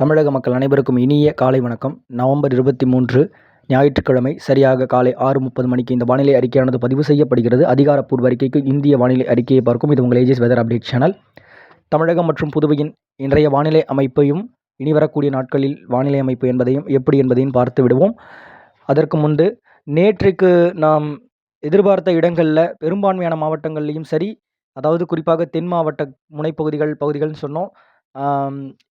தமிழக மக்கள் அனைவருக்கும் இனிய காலை வணக்கம். நவம்பர் இருபத்தி மூன்று ஞாயிற்றுக்கிழமை சரியாக காலை ஆறு முப்பது மணிக்கு இந்த வானிலை அறிக்கையானது பதிவு செய்யப்படுகிறது. அதிகாரப்பூர்வ அறிக்கைக்கு இந்திய வானிலை அறிக்கையை பார்க்கும். இது உங்கள் AGS weather update channel Tamilagam மற்றும் புதுவையின் இன்றைய வானிலை அமைப்பையும் இனி வரக்கூடிய நாட்களில் வானிலை அமைப்பு என்பதையும் எப்படி என்பதையும் பார்த்து விடுவோம். அதற்கு முன்பு நேற்றுக்கு நாம் எதிர்பார்த்த இடங்களில் பெரும்பான்மையான மாவட்டங்கள்லேயும் சரி அதாவது குறிப்பாக தென் மாவட்ட முனைப்பகுதிகள் பகுதிகள்னு சொன்னோம்.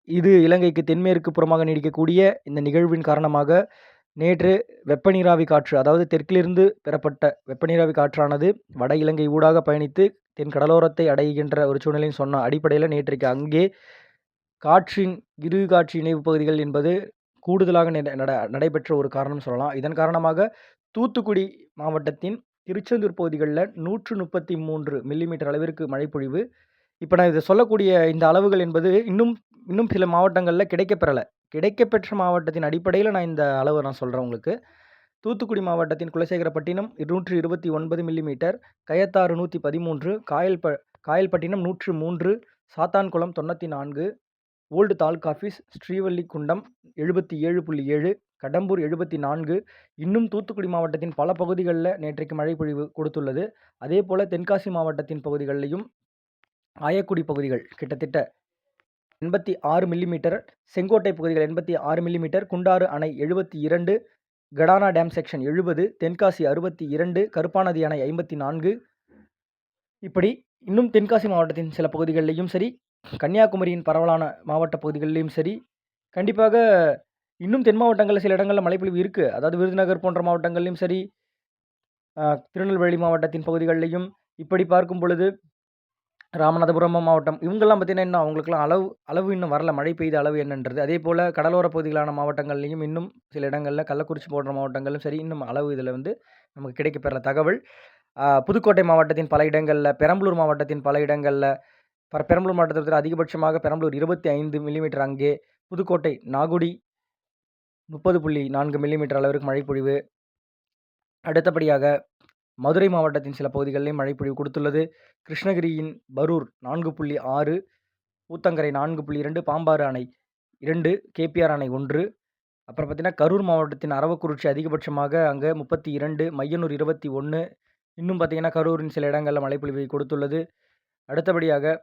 இது இலங்கைக்கு தென்மேற்கு புறமாக நீடிக்கக்கூடிய இந்த நிகழ்வின் காரணமாக நேற்று வெப்பநீராவி காற்று அதாவது தெற்கிலிருந்து பெறப்பட்ட வெப்பநீராவி காற்றானது வட இலங்கை ஊடாக பயணித்து தென் கடலோரத்தை அடைகின்ற ஒரு சூழ்நிலைன்னு சொன்ன அடிப்படையில் நேற்றைக்கு அங்கே காற்றின் இரு காற்று இணைவு பகுதிகள் என்பது கூடுதலாக நட- நடைபெற்ற ஒரு காரணம் சொல்லலாம். இதன் காரணமாக தூத்துக்குடி மாவட்டத்தின் திருச்செந்தூர் பகுதிகளில் நூற்று முப்பத்தி மூன்று மில்லிமீட்டர் அளவிற்கு மழைப்பொழிவு இப்போ நான் இதை சொல்லக்கூடிய இந்த அளவுகள் என்பது இன்னும் இன்னும் சில மாவட்டங்களில் கிடைக்கப்பெறலை. கிடைக்கப்பெற்ற மாவட்டத்தின் அடிப்படையில் நான் இந்த அளவை நான் சொல்கிறேன் உங்களுக்கு. தூத்துக்குடி மாவட்டத்தின் குலசேகரப்பட்டினம் நூற்றி இருபத்தி ஒன்பது மில்லிமீட்டர் கயத்தாறு நூற்றி பதிமூன்று காயல் ப காயல்பட்டினம் நூற்று மூன்று சாத்தான்குளம் தொண்ணூற்றி நான்கு ஓல்டு தாலுக் ஆஃபீஸ் ஸ்ரீவல்லிக்குண்டம் எழுபத்தி ஏழு புள்ளி ஏழு கடம்பூர் எழுபத்தி நான்கு இன்னும் தூத்துக்குடி மாவட்டத்தின் பல பகுதிகளில் நேற்றைக்கு மழை பொழிவு கொடுத்துள்ளது. அதே போல் தென்காசி மாவட்டத்தின் பகுதிகளிலையும் ஆயக்குடி பகுதிகள் கிட்டத்தட்ட எண்பத்தி ஆறு மில்லிமீட்டர் செங்கோட்டை பகுதிகள் எண்பத்தி ஆறு மில்லிமீட்டர் குண்டாறு அணை எழுபத்தி இரண்டு கடானா டேம் செக்ஷன் எழுபது தென்காசி அறுபத்தி இரண்டு கருப்பாநதி அணை ஐம்பத்தி நான்கு. இப்படி இன்னும் தென்காசி மாவட்டத்தின் சில பகுதிகளிலையும் சரி கன்னியாகுமரியின் பரவலான மாவட்ட பகுதிகளிலையும் சரி கண்டிப்பாக இன்னும் தென் மாவட்டங்களில் சில இடங்களில் மழைப்பொழிவு இருக்குது அதாவது விருதுநகர் போன்ற மாவட்டங்கள்லையும் சரி திருநெல்வேலி மாவட்டத்தின் பகுதிகளிலையும் இப்படி பார்க்கும் பொழுது ராமநாதபுரம் மாவட்டம். இவங்கெல்லாம் பார்த்தீங்கன்னா இன்னும் அவங்களுக்குலாம் அளவு அளவு இன்னும் வரல. மழை பெய்த அளவு என்னன்றது. அதே போல் கடலோர பகுதிகளான மாவட்டங்கள்லையும் இன்னும் சில இடங்களில் கள்ளக்குறிச்சி போன்ற மாவட்டங்களும் சரி இன்னும் அளவு இதில் வந்து நமக்கு கிடைக்கப்பெற தகவல். புதுக்கோட்டை மாவட்டத்தின் பல இடங்களில் பெரம்பலூர் மாவட்டத்தின் பல இடங்களில் பெரம்பலூர் மாவட்டத்தில் அதிகபட்சமாக பெரம்பலூர் இருபத்தி ஐந்து மில்லிமீட்டர் அங்கே புதுக்கோட்டை நாகுடி முப்பது புள்ளி நான்கு மில்லிமீட்டர் அளவிற்கு மழைப்பொழிவு. அடுத்தபடியாக மதுரை மாவட்டத்தின் சில பகுதிகளிலும் மழைப்பொழிவு கொடுத்துள்ளது. கிருஷ்ணகிரியின் பரூர் நான்கு புள்ளி ஆறு ஊத்தங்கரை நான்கு புள்ளி இரண்டு பாம்பாறு அணை இரண்டு கேபிஆர் அணை ஒன்று. அப்புறம் பார்த்திங்கன்னா கரூர் மாவட்டத்தின் அரவக்குறிச்சி அதிகபட்சமாக அங்கே முப்பத்தி இரண்டு மையனூர் இருபத்தி ஒன்று இன்னும் பார்த்தீங்கன்னா கரூரின் சில இடங்களில் மழைப்பொழிவை கொடுத்துள்ளது. அடுத்தபடியாக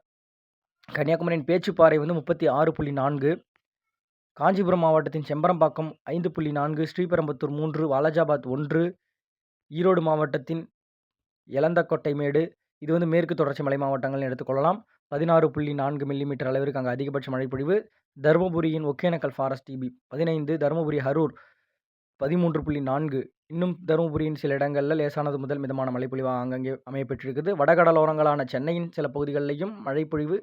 கன்னியாகுமரியின் பேச்சுப்பாறை வந்து முப்பத்தி ஆறு புள்ளி நான்கு. காஞ்சிபுரம் மாவட்டத்தின் செம்பரம்பாக்கம் ஐந்து புள்ளி நான்கு ஸ்ரீபெரும்புத்தூர் மூன்று வாலாஜாபாத் ஒன்று. ஈரோடு மாவட்டத்தின் எலந்தக்கொட்டைமேடு இது வந்து மேற்கு தொடர்ச்சி மலை மாவட்டங்கள்னு எடுத்துக்கொள்ளலாம். பதினாறு புள்ளி நான்கு மில்லிமீட்டர் அளவிற்கு அங்கே அதிகபட்ச மழைப்பொழிவு. தருமபுரியின் ஒகேனக்கல் ஃபாரஸ்ட் டிபி பதினைந்து தருமபுரி ஹரூர் பதிமூன்று புள்ளி நான்கு. இன்னும் தருமபுரியின் சில இடங்களில் லேசானது முதல் மிதமான மழைப்பொழிவு அங்கங்கே அமையப்பெற்றிருக்குது. வடகடலோரங்களான சென்னையின் சில பகுதிகளிலையும் மழைப்பொழிவு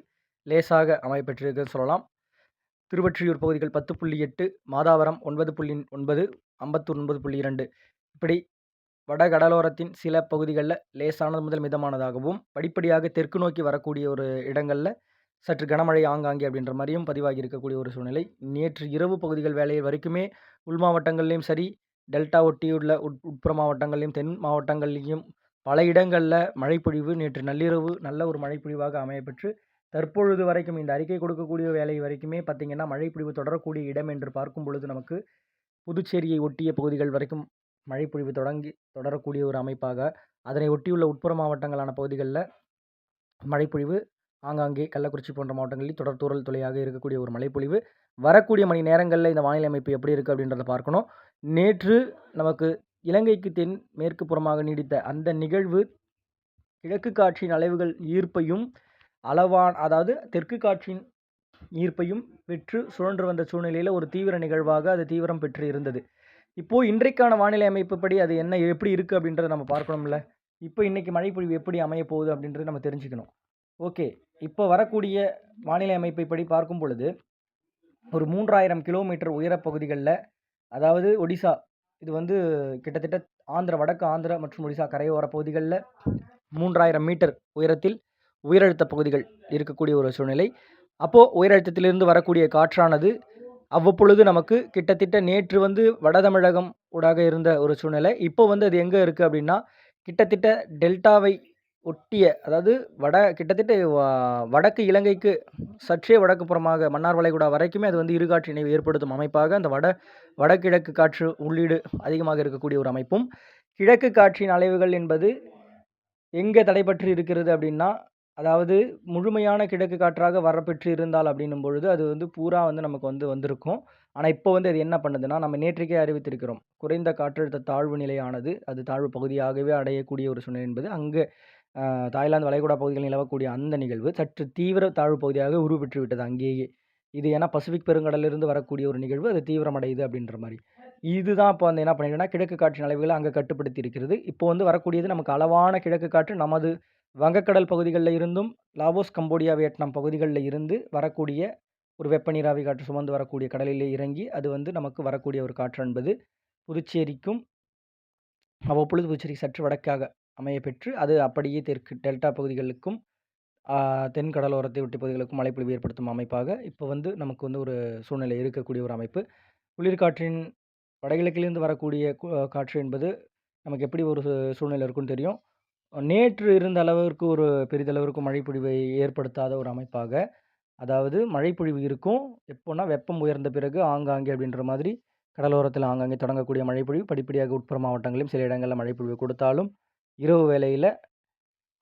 லேசாக அமையப்பெற்றிருக்குன்னு சொல்லலாம். திருவொற்றியூர் பகுதிகள் பத்து புள்ளி எட்டு மாதாவரம் ஒன்பது புள்ளி ஒன்பது அம்பத்தூர் ஒன்பது புள்ளி இரண்டு. இப்படி வட கடலோரத்தின் சில பகுதிகளில் லேசானது முதல் மிதமானதாகவும் படிப்படியாக தெற்கு நோக்கி வரக்கூடிய ஒரு இடங்களில் சற்று கனமழை ஆங்காங்கே அப்படின்ற மாதிரியும் பதிவாகி இருக்கக்கூடிய ஒரு சூழ்நிலை. நேற்று இரவு பகுதிகள் வேலையில் வரைக்குமே உள் மாவட்டங்கள்லேயும் சரி டெல்டா ஒட்டியுள்ள உட் உட்புற மாவட்டங்கள்லையும் தென் மாவட்டங்கள்லேயும் பல இடங்களில் மழைப்பொழிவு நேற்று நள்ளிரவு நல்ல ஒரு மழைப்பொழிவாக அமையப்பெற்று தற்பொழுது வரைக்கும் இந்த அறிக்கை கொடுக்கக்கூடிய வேலை வரைக்குமே பார்த்திங்கன்னா மழைப்பொழிவு தொடரக்கூடிய இடம் என்று பார்க்கும் பொழுது நமக்கு புதுச்சேரியை ஒட்டிய பகுதிகள் வரைக்கும் மழைப்பொழிவு தொடங்கி தொடரக்கூடிய ஒரு அமைப்பாக அதனை ஒட்டியுள்ள உட்புற மாவட்டங்களான பகுதிகளில் மழைப்பொழிவு ஆங்காங்கே கள்ளக்குறிச்சி போன்ற மாவட்டங்களில் தொடர் தூரல் தொலையாக இருக்கக்கூடிய ஒரு மழைப்பொழிவு வரக்கூடிய மணி நேரங்களில் இந்த வானிலை அமைப்பு எப்படி இருக்குது அப்படின்றத பார்க்கணும். நேற்று நமக்கு இலங்கைக்கு தென் மேற்கு புறமாக நீடித்த அந்த நிகழ்வு கிழக்கு காற்றின் அலைவுகள் ஈர்ப்பையும் அளவான் அதாவது தெற்கு காற்றின் ஈர்ப்பையும் பெற்று சுழன்று வந்த சூழ்நிலையில் ஒரு தீவிர நிகழ்வாக அது தீவிரம் பெற்று இருந்தது. இப்போது இன்றைக்கான வானிலை அமைப்புப்படி அது என்ன எப்படி இருக்குது அப்படின்றத நம்ம பார்க்கணும்ல. இப்போ இன்றைக்கி மழைப்பொழிவு எப்படி அமைய போகுது அப்படின்றத நம்ம தெரிஞ்சுக்கணும். ஓகே. இப்போ வரக்கூடிய வானிலை அமைப்பை படி பார்க்கும் பொழுது ஒரு மூன்றாயிரம் கிலோமீட்டர் உயரப் பகுதிகளில் அதாவது ஒடிசா இது வந்து கிட்டத்தட்ட ஆந்திர வடக்கு ஆந்திரா மற்றும் ஒடிசா கரையோர பகுதிகளில் மூன்றாயிரம் மீட்டர் உயரத்தில் உயரழுத்த பகுதிகள் இருக்கக்கூடிய ஒரு சூழ்நிலை. அப்போது உயரழுத்தத்திலிருந்து வரக்கூடிய காற்றானது அவ்வப்பொழுது நமக்கு கிட்டத்தட்ட நேற்று வந்து வட தமிழகம் ஊடாக இருந்த ஒரு சூழ்நிலை. இப்போ வந்து அது எங்கே இருக்குது அப்படின்னா கிட்டத்தட்ட டெல்டாவை ஒட்டிய அதாவது வட கிட்டத்தட்ட வடக்கு இலங்கைக்கு சற்றே வடக்கு புறமாக மன்னார் வளைகுடா வரைக்குமே அது வந்து இருகாற்று இணைவு ஏற்படுத்தும் அமைப்பாக அந்த வட வடகிழக்கு காற்று உள்ளீடு அதிகமாக இருக்கக்கூடிய ஒரு அமைப்பும். கிழக்கு காற்றின் அலைவுகள் என்பது எங்கே தடைபற்றி இருக்கிறது அப்படின்னா அதாவது முழுமையான கிழக்கு காற்றாக வரப்பெற்று இருந்தால் அப்படின்னும் பொழுது அது வந்து பூரா வந்து நமக்கு வந்து வந்திருக்கும். ஆனால் இப்போ வந்து அது என்ன பண்ணுதுன்னா நம்ம நேற்றுக்கே அறிவித்திருக்கிறோம். குறைந்த காற்றழுத்த தாழ்வு நிலையானது அது தாழ்வு பகுதியாகவே அடையக்கூடிய ஒரு சூழ்நிலை என்பது அங்கே தாய்லாந்து வளைகுடா பகுதிகளில் நிலவக்கூடிய அந்த நிகழ்வு சற்று தீவிர தாழ்வு பகுதியாக உருவெற்று விட்டது. அங்கேயே இது ஏன்னா பசிபிக் பெருங்கடலிலிருந்து வரக்கூடிய ஒரு நிகழ்வு அது தீவிரமடையுது அப்படின்ற மாதிரி. இதுதான் இப்போ வந்து என்ன பண்ணிடுன்னா கிழக்கு காற்றின் அளவுகளை அங்கே கட்டுப்படுத்தி இருக்கிறது. இப்போ வந்து வரக்கூடியது நமக்கு அளவான கிழக்கு காற்று நமது வங்கக்கடல் பகுதிகளில் இருந்தும் லாவோஸ் கம்போடியா வியட்நாம் பகுதிகளில் இருந்து வரக்கூடிய ஒரு வெப்ப நீராவி காற்று சுமந்து வரக்கூடிய கடலிலே இறங்கி அது வந்து நமக்கு வரக்கூடிய ஒரு காற்று என்பது புதுச்சேரிக்கும் அவ்வப்பொழுது புதுச்சேரி சற்று வடக்காக அமைய பெற்று அது அப்படியே தெற்கு டெல்டா பகுதிகளுக்கும் தென் கடலோரத்தை ஒட்டி பகுதிகளுக்கும் மழைப்பொழிவு ஏற்படுத்தும் அமைப்பாக இப்போ வந்து நமக்கு வந்து ஒரு சூழ்நிலை இருக்கக்கூடிய ஒரு அமைப்பு. குளிர்காற்றின் வடகிழக்கிலிருந்து வரக்கூடிய காற்று என்பது நமக்கு எப்படி ஒரு சூழ்நிலை இருக்குன்னு தெரியும். நேற்று இருந்த அளவிற்கு ஒரு பெரிதளவிற்கு மழைப்பொழிவை ஏற்படுத்தாத ஒரு அமைப்பாக. அதாவது மழைப்பொழிவு இருக்கும். எப்போன்னா வெப்பம் உயர்ந்த பிறகு ஆங்காங்கே அப்படின்ற மாதிரி கடலோரத்தில் ஆங்காங்கே தொடங்கக்கூடிய மழைப்பொழிவு படிப்படியாக உட்புற மாவட்டங்களிலும் சில இடங்களில் மழைப்பொழிவு கொடுத்தாலும் இரவு வேளையில்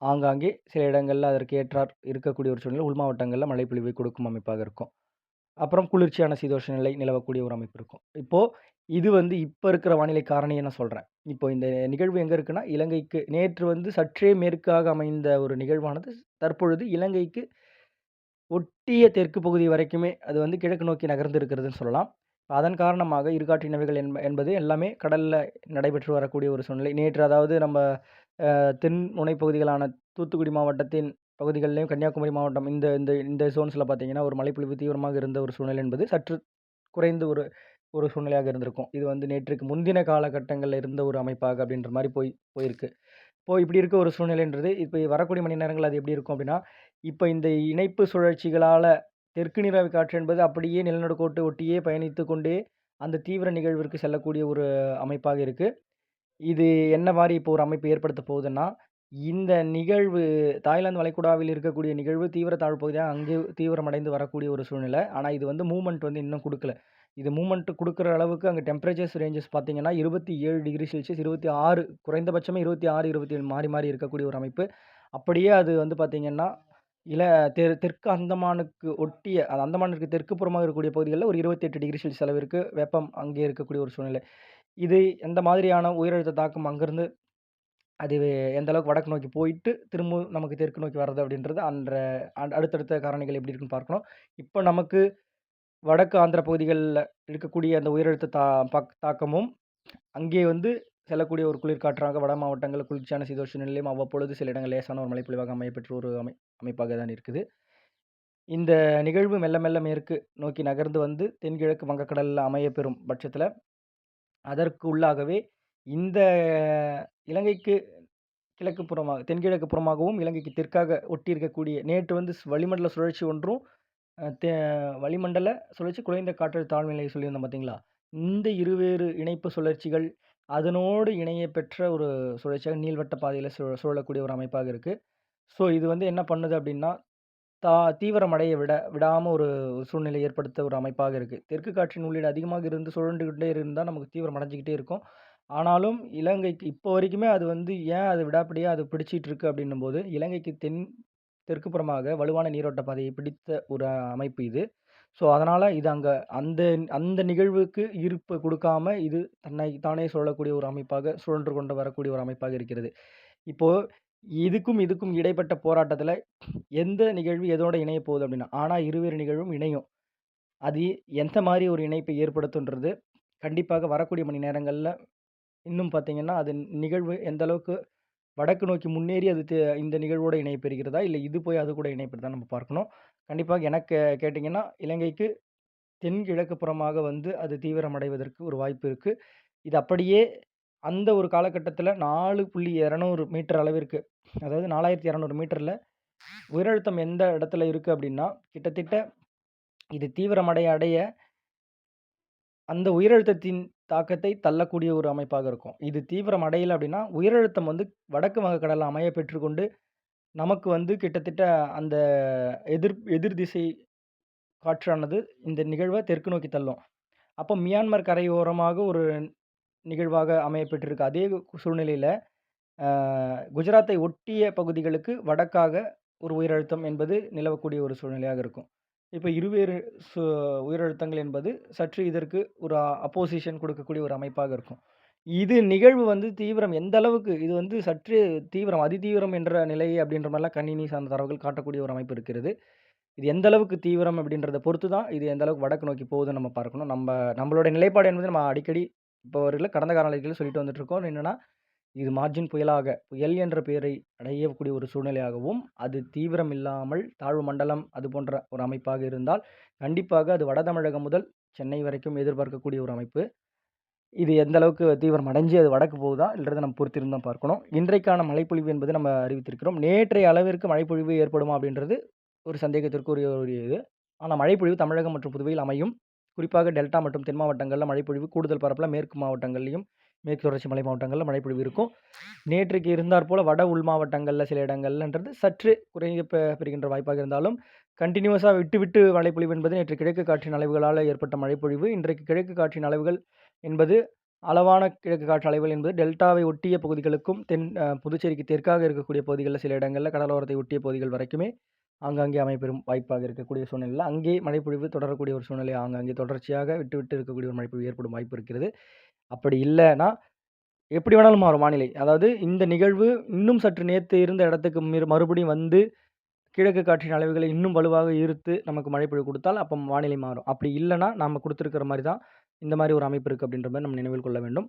ஆங்காங்கே சில இடங்களில் அதற்கு ஏற்றார் இருக்கக்கூடிய ஒரு சூழ்நிலை உள் மாவட்டங்களில் மழைப்பொழிவை கொடுக்கும் அமைப்பாக இருக்கும். அப்புறம் குளிர்ச்சியான சீதோஷ நிலை நிலவக்கூடிய ஒரு அமைப்பு இருக்கும். இப்போது இது வந்து இப்போ இருக்கிற வானிலை காரணியை நான் சொல்கிறேன் இப்போ இந்த நிகழ்வு எங்கே இருக்குன்னா இலங்கைக்கு நேற்று வந்து சற்றே மேற்காக அமைந்த ஒரு நிகழ்வானது. தற்பொழுது இலங்கைக்கு ஒட்டிய தெற்கு பகுதி வரைக்குமே அது வந்து கிழக்கு நோக்கி நகர்ந்து இருக்கிறதுன்னு சொல்லலாம். அதன் காரணமாக இருகாற்றினவைகள் என்ப என்பது எல்லாமே கடலில் நடைபெற்று வரக்கூடிய ஒரு சூழ்நிலை. நேற்று அதாவது நம்ம தென் முனைப்பகுதிகளான தூத்துக்குடி மாவட்டத்தின் பகுதிகளிலையும் கன்னியாகுமரி மாவட்டம் இந்த இந்த இந்த சோன்ஸில் பார்த்தீங்கன்னா ஒரு மழைப்பொழிவு தீவிரமாக இருந்த ஒரு சூழ்நிலை என்பது சற்று குறைந்து ஒரு ஒரு சூழ்நிலையாக இருந்திருக்கும். இது வந்து நேற்றுக்கு முந்தின காலகட்டங்களில் இருந்த ஒரு அமைப்பாக அப்படின்ற மாதிரி போய் போயிருக்கு. இப்போது இப்படி இருக்க ஒரு சூழ்நிலைன்றது இப்போ வரக்கூடிய மணி நேரங்கள் அது எப்படி இருக்கும் அப்படின்னா இப்போ இந்த இணைப்பு சுழற்சிகளால் தெற்கு நீராவி காற்று என்பது அப்படியே நிலநடுக்கோட்டு ஒட்டியே பயணித்து கொண்டே அந்த தீவிர நிகழ்விற்கு செல்லக்கூடிய ஒரு அமைப்பாக இருக்குது இது என்ன மாதிரி இப்போ ஒரு அமைப்பு ஏற்படுத்த போகுதுன்னா இந்த நிகழ்வு தாய்லாந்து வளைகுடாவில் இருக்கக்கூடிய நிகழ்வு தீவிர தாழ்வு பகுதியாக அங்கே தீவிரமடைந்து வரக்கூடிய ஒரு சூழ்நிலை. ஆனால் இது வந்து மூமெண்ட் வந்து இன்னும் கொடுக்கல. இது மூமெண்ட் கொடுக்குற அளவுக்கு அங்கே டெம்பரேச்சர்ஸ் ரேஞ்சஸ் பார்த்தீங்கன்னா இருபத்தி ஏழு டிகிரி செல்சியஸ் இருபத்தி ஆறு குறைந்தபட்சமே இருபத்தி ஆறு இருபத்தி ஏழு மாறி மாறி இருக்கக்கூடிய ஒரு அமைப்பு. அப்படியே அது வந்து பார்த்திங்கன்னா இல தெர் தெற்கு அந்தமானுக்கு ஒட்டிய அது அந்தமானுக்கு தெற்கு புறமாக இருக்கக்கூடிய பகுதிகளில் ஒரு இருபத்தி எட்டு டிகிரி செல்சியஸ் அளவிற்கு வெப்பம் அங்கே இருக்கக்கூடிய ஒரு சூழ்நிலை. இது எந்த மாதிரியான உயிரழுத்த தாக்கம் அங்கேருந்து அது எந்த அளவுக்கு வடக்கு நோக்கி போயிட்டு திரும்ப நமக்கு தெற்கு நோக்கி வர்றது அப்படின்றது அன்ற அடுத்தடுத்த காரணிகள் எப்படி இருக்குன்னு பார்க்கணும். இப்போ நமக்கு வடக்கு ஆந்திர பகுதிகளில் இருக்கக்கூடிய அந்த உயரழுத்த தா பக் தாக்கமும் அங்கே வந்து செல்லக்கூடிய ஒரு குளிர்காற்றாக வட மாவட்டங்கள் குளிர்ச்சியான சீதோஷ நிலையும் அவ்வப்பொழுது சில இடங்கள் லேசான ஒரு மழைப்பொழிவாக அமையப்பெற்ற ஒரு அமை அமைப்பாக தான் இருக்குது. இந்த நிகழ்வு மெல்ல மெல்ல மேற்கு நோக்கி நகர்ந்து வந்து தென்கிழக்கு வங்கக்கடலில் அமையப்பெறும் பட்சத்தில் அதற்கு உள்ளாகவே இந்த இலங்கைக்கு கிழக்கு புறமாக தென்கிழக்கு புறமாகவும் இலங்கைக்கு தெற்காக ஒட்டி இருக்கக்கூடிய நேற்று வந்து வளிமண்டல சுழற்சி ஒன்றும் தே வளிமண்டல சுழற்சி குறைந்த காற்றழுத்த தாழ்வு நிலை சொல்லியிருந்தோம் பார்த்தீங்களா? இந்த இருவேறு இணைப்பு சுழற்சிகள், அதனோடு இணைய பெற்ற ஒரு சுழற்சியாக நீள்வட்ட பாதையில் சு சுழலக்கூடிய ஒரு அமைப்பாக இருக்குது ஸோ, இது வந்து என்ன பண்ணுது அப்படின்னா, தா தீவிரமடைய விட விடாமல் ஒரு சூழ்நிலை ஏற்படுத்த ஒரு அமைப்பாக இருக்குது தெற்கு காற்றின் உள்ளீடு அதிகமாக இருந்து சுழன்றுகிட்டே இருந்தால் நமக்கு தீவிரம் அடைஞ்சிக்கிட்டே இருக்கும். ஆனாலும் இலங்கைக்கு இப்போ வரைக்குமே அது வந்து ஏன் அது விடாப்படியாக அது பிடிச்சிட்டு இருக்கு அப்படின்னும்போது, இலங்கைக்கு தென் தெற்கு புறமாக வலுவான நீரோட்ட பாதையை பிடித்த ஒரு அமைப்பு இது. ஸோ, அதனால் இது அங்கே அந்த அந்த நிகழ்வுக்கு ஈர்ப்பு கொடுக்காம இது தன்னை தானே சொல்லக்கூடிய ஒரு அமைப்பாக சுழன்று கொண்டு வரக்கூடிய ஒரு அமைப்பாக இருக்கிறது. இப்போது இதுக்கும் இதுக்கும் இடைப்பட்ட போராட்டத்தில் எந்த நிகழ்வு எதோட இணைய போகுது அப்படின்னா, ஆனால் இருவேறு நிகழ்வும் இணையும். அது எந்த மாதிரி ஒரு இணைப்பை ஏற்படுத்துன்றது கண்டிப்பாக வரக்கூடிய மணி நேரங்களில் இன்னும் பார்த்தீங்கன்னா, அது நிகழ்வு எந்த அளவுக்கு வடக்கு நோக்கி முன்னேறி அது இந்த நிகழ்வோடு இணைப்பெறுகிறதா? இல்லை இது போய் அது கூட இணைப்பெறுதான்னு நம்ம பார்க்கணும். கண்டிப்பாக எனக்கு கேட்டிங்கன்னா, இலங்கைக்கு தென்கிழக்கு புறமாக வந்து அது தீவிரமடைவதற்கு ஒரு வாய்ப்பு இருக்குது இது அப்படியே அந்த ஒரு காலகட்டத்தில் நாலு புள்ளி இரநூறு மீட்டர் அளவிற்கு, அதாவது நாலாயிரத்தி இரநூறு மீட்டரில் உயரழுத்தம் எந்த இடத்துல இருக்குது அப்படின்னா, கிட்டத்தட்ட இது தீவிரமடைய அடைய அந்த உயரழுத்தத்தின் தாக்கத்தை தள்ளக்கூடிய ஒரு அமைப்பாக இருக்கும். இது தீவிரம் அடையில் அப்படின்னா, உயரழுத்தம் வந்து வடக்கு வங்கக்கடலில் அமைய பெற்றுக்கொண்டு, நமக்கு வந்து கிட்டத்தட்ட அந்த எதிர் எதிர் திசை காற்றானது இந்த நிகழ்வை தெற்கு நோக்கி தள்ளும். அப்போ மியான்மர் கரையோரமாக ஒரு நிகழ்வாக அமையப்பெற்றிருக்கு. அதே சூழ்நிலையில் குஜராத்தை ஒட்டிய பகுதிகளுக்கு வடக்காக ஒரு உயரழுத்தம் என்பது நிலவக்கூடிய ஒரு சூழ்நிலையாக இருக்கும். இப்போ இருவேறு சு உயரழுத்தங்கள் என்பது சற்று இதற்கு ஒரு அப்போசிஷன் கொடுக்கக்கூடிய ஒரு அமைப்பாக இருக்கும். இது நிகழ்வு வந்து தீவிரம் எந்த அளவுக்கு இது வந்து சற்று தீவிரம், அதிதீவிரம் என்ற நிலை அப்படின்ற மாதிரிலாம் கணினி சார்ந்த தரவுகள் காட்டக்கூடிய ஒரு அமைப்பு இருக்கிறது. இது எந்த அளவுக்கு தீவிரம் அப்படின்றத பொறுத்து தான் இது எந்த அளவுக்கு வடக்கு நோக்கி போகுதுன்னு நம்ம பார்க்கணும். நம்ம நம்மளோட நிலைப்பாடு என்பது நம்ம அடிக்கடி இப்போ வரையில கடந்த காலங்களில் சொல்லிட்டு வந்துட்டு இருக்கோம் என்னென்னா இது மார்ஜின் புயலாக, புயல் என்ற பெயரை அடையக்கூடிய ஒரு சூழ்நிலையாகவும், அது தீவிரம் இல்லாமல் தாழ்வு மண்டலம் அது போன்ற ஒரு அமைப்பாக இருந்தால், கண்டிப்பாக அது வட தமிழகம் முதல் சென்னை வரைக்கும் எதிர்பார்க்கக்கூடிய ஒரு அமைப்பு. இது எந்த அளவுக்கு தீவிரம் அடைஞ்சு அது வடக்கு போகுதா என்றதை நம்ம பொறுத்திருந்து தான் பார்க்கணும். இன்றைக்கான மழைப்பொழிவு என்பது நம்ம அறிவித்திருக்கிறோம். நேற்றைய அளவிற்கு மழைப்பொழிவு ஏற்படுமா அப்படின்றது ஒரு சந்தேகத்திற்குரிய ஒரு இது. ஆனால் மழைப்பொழிவு தமிழகம் மற்றும் புதுவையில் அமையும். குறிப்பாக டெல்டா மற்றும் தென் மாவட்டங்களில் மழைப்பொழிவு கூடுதல் பரப்பில் மேற்கு மாவட்டங்கள்லையும் மேற்கு தொடர்ச்சி மலை மாவட்டங்களில் மழைப்பொழிவு இருக்கும். நேற்றைக்கு இருந்தாற்போல வட உள் மாவட்டங்களில் சில இடங்கள்ன்றது சற்று குறைய பெறுகின்ற வாய்ப்பாக இருந்தாலும், கண்டினியூஸாக விட்டு விட்டு மழைப்பொழிவு என்பது நேற்று கிழக்கு காற்றின் அளவுகளால் ஏற்பட்ட மழைப்பொழிவு. இன்றைக்கு கிழக்கு காற்றின் அலைவுகள் என்பது அளவான கிழக்கு காற்று அலைவுகள் என்பது டெல்டாவை ஒட்டிய பகுதிகளுக்கும், தென் புதுச்சேரிக்கு தெற்காக இருக்கக்கூடிய பகுதிகளில் சில இடங்களில் கடலோரத்தை ஒட்டிய பகுதிகள் வரைக்குமே ஆங்காங்கே அமைப்பெறும் வாய்ப்பாக இருக்கக்கூடிய சூழ்நிலையில் அங்கே மழைப்பொழிவு தொடரக்கூடிய ஒரு சூழ்நிலை ஆங்காங்கே தொடர்ச்சியாக விட்டு விட்டு இருக்கக்கூடிய ஒரு மழைப்பொழிவு ஏற்படும் வாய்ப்பு இருக்கிறது. அப்படி இல்லைன்னா எப்படி வேணாலும் மாறும் வானிலை. அதாவது இந்த நிகழ்வு இன்னும் சற்று நேத்து இருந்த இடத்துக்கு மிர் மறுபடியும் வந்து, கிழக்கு காற்றின் அளவுகளை இன்னும் வலுவாக ஈர்த்து நமக்கு மழைப்பொழிவு குடுத்தால், அப்ப வானிலை மாறும். அப்படி இல்லன்னா, நாம குடுத்திருக்கிற மாரி தான் இந்த மாரி ஒரு அமைப்பு இருக்கு அப்படின்ற மாரி நம்ம நினைவில் கொள்ள வேண்டும்.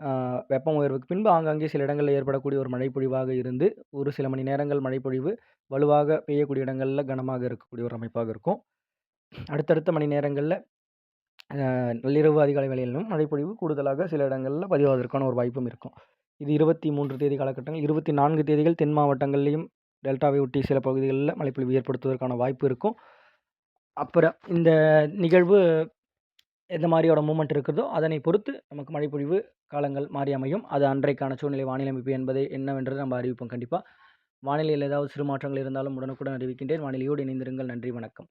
ஆ வெப்பம் உயர்வுக்கு பின்பு ஆங்காங்கே சில இடங்கள்ல ஏற்படக்கூடிய ஒரு மழைப்பொழிவாக இருந்து, ஒரு சில மணி நேரங்கள் மழைப்பொழிவு வலுவாக பெய்யக்கூடிய இடங்கள்ல கனமாக இருக்கக்கூடிய ஒரு அமைப்பாக இருக்கும். அடுத்தடுத்த மணி நேரங்கள்ல நள்ளிரவு, அதிகாலை வேளையிலும் மழைப்பொழிவு கூடுதலாக சில இடங்களில் பதிவாவதற்கான ஒரு வாய்ப்பும் இருக்கும். இது 23 தேதி காலகட்டங்கள். 24 தேதிகள் தென் மாவட்டங்கள்லயும், டெல்டாவை ஒட்டி சில பகுதிகளில் மழைப்பொழிவு ஏற்படுத்துவதற்கான வாய்ப்பு இருக்கும். அப்புறம் இந்த நிகழ்வு எந்த மாதிரியோட மூமெண்ட் இருக்குதோ, அதனை பொறுத்து நமக்கு மழைப்பொழிவு காலங்கள் மாறி அமையும். அது அன்றைக்கான சூழ்நிலை வானிலை அமைப்பு என்பதை என்னவென்று நம்ம அறிவிப்போம் கண்டிப்பாக வானிலையில் ஏதாவது சிறு மாற்றங்கள் இருந்தாலும் உடனுக்குடன் அறிவிக்கின்றேன். வானிலையோடு இணைந்திருங்கள். நன்றி, வணக்கம்.